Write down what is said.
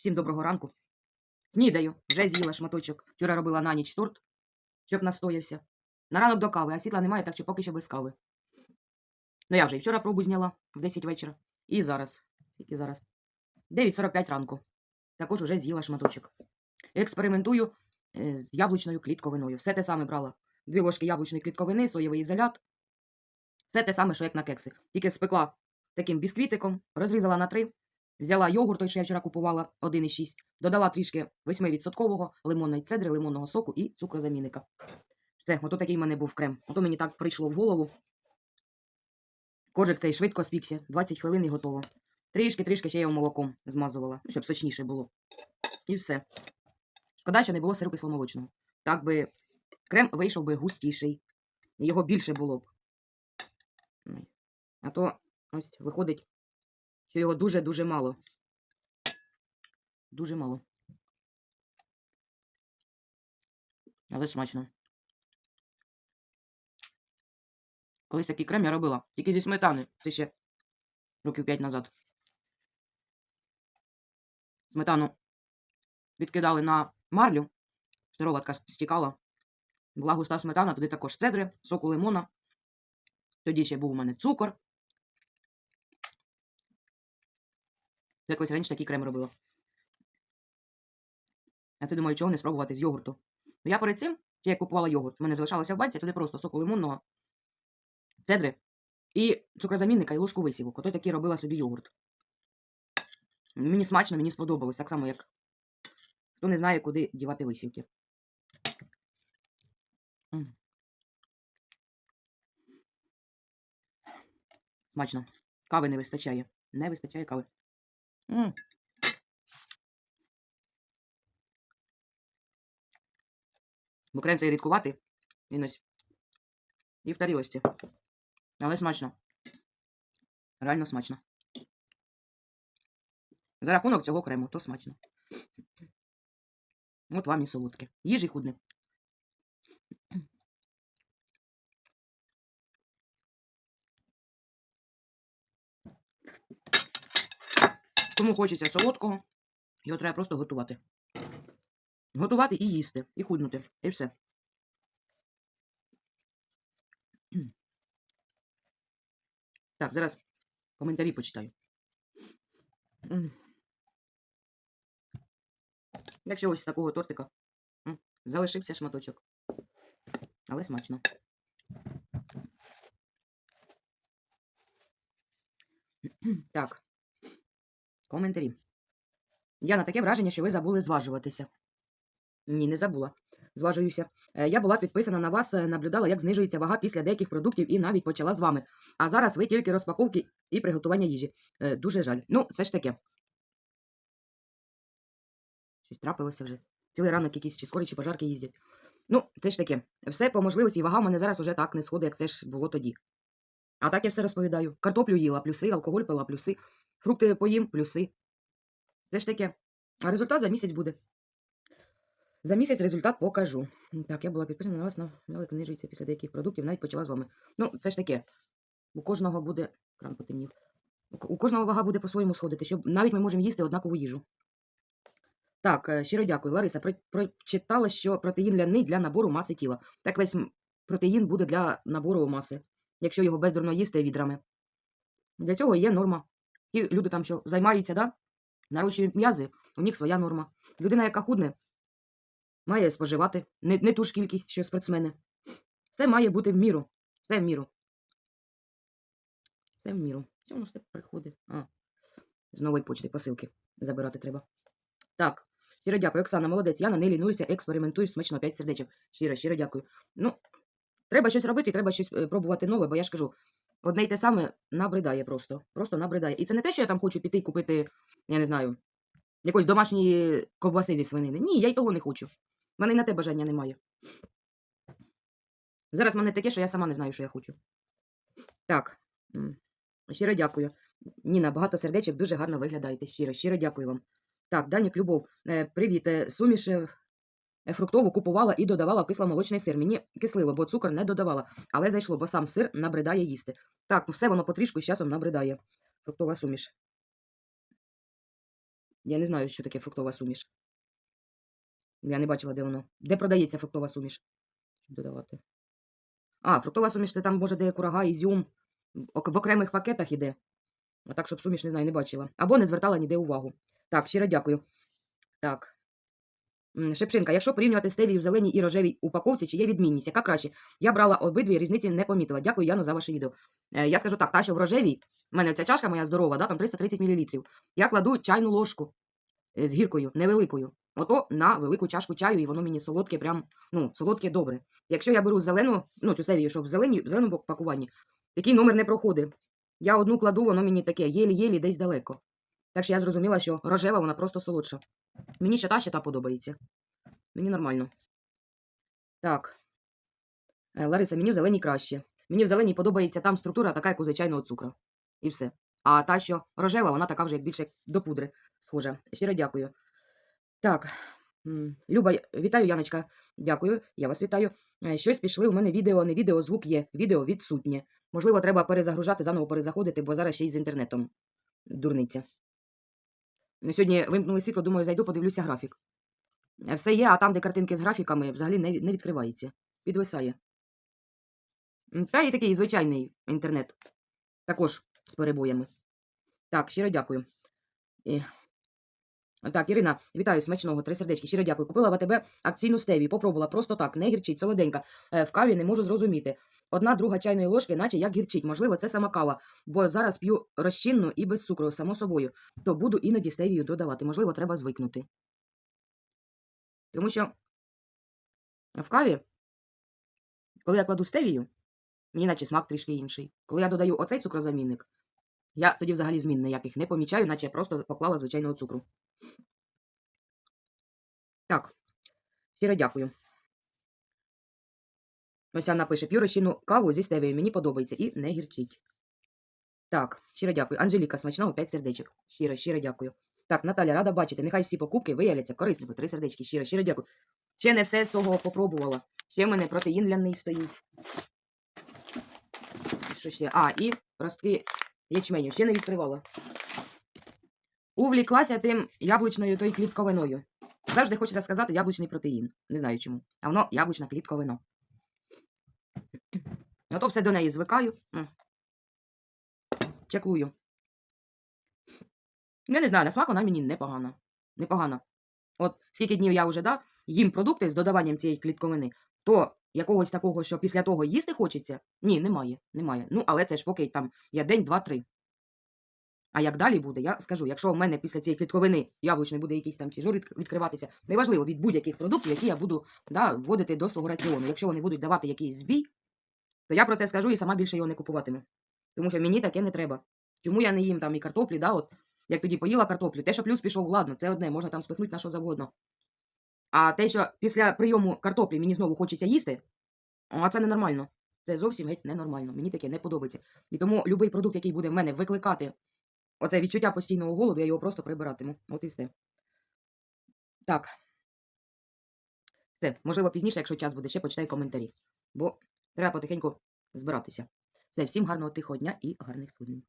Всім доброго ранку. Снідаю, вже з'їла шматочок. Вчора робила на ніч торт, щоб настоявся. На ранок до кави, а світла немає, так що поки що без кави. Ну я вже і вчора пробу зняла в 10 вечора. І зараз. Скільки зараз? 9.45 ранку. Також уже з'їла шматочок. Експериментую е, з яблучною клітковиною. Все те саме брала. Дві ложки яблучної клітковини, соєвий ізолят. Все те саме, що як на кекси. Тільки спекла таким бісквітиком, розрізала на три, взяла йогурт, той, що я вчора купувала 1,6, додала трішки 8% лимонної цедри, лимонного соку і цукрозамінника. Все, ото такий в мене був крем. Ото мені так прийшло в голову. Кожик цей швидко спікся, 20 хвилин і готово. Трішки-трішки ще його молоком змазувала, ну, щоб сочніше було. І все. Шкода, що не було сиру кисломолочного. Так би крем вийшов би густіший. Його більше було б. А то ось виходить, що його дуже-дуже мало. Дуже мало. Але смачно. Колись такий крем я робила. Тільки зі сметани. Це ще років 5 назад. Сметану відкидали на марлю. Сироватка стікала. Була густа сметана, туди також цедри, соку лимона. Тоді ще був у мене цукор. Я колись раніше такий крем робила. А це думаю, чого не спробувати з йогурту. Я перед цим, я купувала йогурт, в мене залишалося в банці, туди просто соку лимонного, цедри і цукрозамінника і ложку висівок. Ото такий робила собі йогурт. Мені смачно, мені сподобалось, так само, як хто не знає, куди дівати висівки. Смачно. Кави не вистачає. Не вистачає кави. М. Бо крем цей рідкуватий. Він ось. І в тарілочці. Але смачно. Реально смачно. За рахунок цього крему, то смачно. От вам і солодке. Їж і худне. Тому хочеться солодкого, його треба просто готувати. Готувати і їсти, і худнути. І все. Так, зараз коментарі почитаю. Якщо ось з такого тортика залишився шматочок. Але смачно. Так. Коментарі. Яна, таке враження, що ви забули зважуватися. Ні, не забула. Зважуюся. Е, Я була підписана на вас, е, наблюдала, як знижується вага після деяких продуктів і навіть почала з вами. А зараз ви тільки розпаковки і приготування їжі. Е, Дуже жаль. Ну, це ж таке. Щось трапилося вже. Цілий ранок якісь чи скорі, чи пожарки їздять. Ну, це ж таке. Все по можливості, і вага в мене зараз уже так не сходить, як це ж було тоді. А так я все розповідаю. Картоплю їла, плюси, алкоголь пила, плюси, фрукти поїм, плюси. Це ж таке. А результат за місяць буде. За місяць результат покажу. Так, я була підписана на вас, на але знижується після деяких продуктів, навіть почала з вами. Ну, це ж таке. У кожного буде. Кран потемнів. У кожного вага буде по-своєму сходити, щоб навіть ми можемо їсти однакову їжу. Так, е, щиро дякую. Лариса, прочитала, що протеїн ляний для набору маси тіла. Так весь протеїн буде для набору маси, якщо його бездурно їсти відрами. Для цього є норма. І люди там, що займаються, да? нарощують м'язи, у них своя норма. Людина, яка худне, має споживати не, не ту ж кількість, що спортсмени. Все має бути в міру. Все в міру. Все в міру. Чому все приходить? А, з нової почти посилки забирати треба. Так, щиро дякую. Оксана, молодець. Яна, не лінуйся, експериментуєш смачно, 5 сердечок. Щиро, щиро дякую. Ну, треба щось робити, треба щось е, пробувати нове, бо я ж кажу, одне й те саме набридає просто. Просто набридає. І це не те, що я там хочу піти купити, я не знаю, якоїсь домашньої ковбаси зі свинини. Ні, я й того не хочу. У мене й на те бажання немає. Зараз в мене таке, що я сама не знаю, що я хочу. Так. Щиро дякую. Ніна, багато сердечок, дуже гарно виглядаєте. Щиро, щиро дякую вам. Так, Данік Любов, е, привіт. е, Суміш фруктову купувала і додавала в кисломолочний сир. Мені кислило, бо цукор не додавала. Але зайшло, бо сам сир набридає їсти. Так, все воно потрішку з часом набридає. Фруктова суміш. Я не знаю, що таке фруктова суміш. Я не бачила, де воно. Де продається фруктова суміш? Додавати. А, фруктова суміш це там може де курага, ізюм. В окремих пакетах іде. А так, щоб суміш, не знаю, не бачила. Або не звертала ніде увагу. Так, щиро дякую. Так. М, Шепчинка, якщо порівнювати стевію в зеленій і рожевій упаковці, чи є відмінність? Яка краще? Я брала обидві, різниці не помітила. Дякую, Яну, за ваше відео. Е, я скажу так, та, що в рожевій, в мене ця чашка моя здорова, да, там 330 мл. Я кладу чайну ложку е, з гіркою, невеликою. Ото на велику чашку чаю, і воно мені солодке, прям, ну, солодке добре. Якщо я беру зелену, ну, цю стевію, що в, зелені, в зеленому пакуванні, такий номер не проходить. Я одну кладу, воно мені таке єлі-єлі десь далеко. Так що я зрозуміла, що рожева вона просто солодша. Мені ще та, ще та подобається. Мені нормально. Так. Е, Лариса, мені в зеленій краще. Мені в зеленій подобається там структура така, як у звичайного цукру. І все. А та, що рожева, вона така вже як більше до пудри схожа. Щиро дякую. Так. Люба, вітаю, Яночка. Дякую, я вас вітаю. Е, Щось пішли. У мене відео, не відео, звук є. Відео відсутнє. Можливо, треба перезагружати, заново перезаходити, бо зараз ще й з інтернетом. Дурниця. Сьогодні вимкнули світло, думаю, зайду, подивлюся графік. Е, Все є, а там, де картинки з графіками, взагалі не відкривається. Підвисає. Та і такий звичайний інтернет. Також з перебоями. Так, щиро дякую. Так, Ірина, вітаю, смачного, три сердечки. Щиро дякую. Купила в АТБ акційну стеві, попробувала просто так, не гірчить, солоденька. Е, В каві не можу зрозуміти. Одна друга чайної ложки, наче як гірчить. Можливо, це сама кава, бо зараз п'ю розчинну і без цукру, само собою. То буду іноді стевію додавати. Можливо, треба звикнути. Тому що в каві, коли я кладу стевію, мені наче смак трішки інший. Коли я додаю оцей цукрозамінник, я тоді взагалі змін ніяких не помічаю, наче я просто поклала звичайного цукру. Так, щиро дякую. Ось Анна пише, п'ю розчинну каву зі стевією, мені подобається і не гірчить. Так, щиро дякую. Анжеліка, смачного 5 сердечок. Щиро, щиро дякую. Так, Наталя, рада бачити. Нехай всі покупки виявляться корисними. Три сердечки, щиро, щиро дякую. Ще не все з того попробувала. Ще в мене протеїн ляний стоїть. Що ще? А, і ростки ячменю. Ще не відкривала. Увліклася тим яблучною той клітковиною. Завжди хочеться сказати яблучний протеїн. Не знаю чому. А воно яблучна клітковина. Ото все до неї звикаю. Чеклую. Ну, Я не знаю, на смак вона мені непогана. Непогана. От скільки днів я вже да, їм продукти з додаванням цієї клітковини, то якогось такого, що після того їсти хочеться, ні, немає. немає. Ну, але це ж поки там я день, два, три. А як далі буде, я скажу, якщо в мене після цієї клітковини яблучний буде якийсь там чижур відк- відкриватися, неважливо від будь-яких продуктів, які я буду да, вводити до свого раціону. Якщо вони будуть давати якийсь збій, то я про це скажу і сама більше його не купуватиму. Тому що мені таке не треба. Чому я не їм там і картоплі, да, от, як тоді поїла картоплі, те, що плюс пішов, ладно, це одне, можна там спихнути на що завгодно. А те, що після прийому картоплі мені знову хочеться їсти, а це ненормально. Це зовсім геть ненормально. Мені таке не подобається. І тому будь-який продукт, який буде в мене викликати оце відчуття постійного голоду, я його просто прибиратиму. От і все. Так. Все, можливо, пізніше, якщо час буде, ще почитаю коментарі. Бо треба потихеньку збиратися. Все, всім гарного тихого дня і гарних суднів.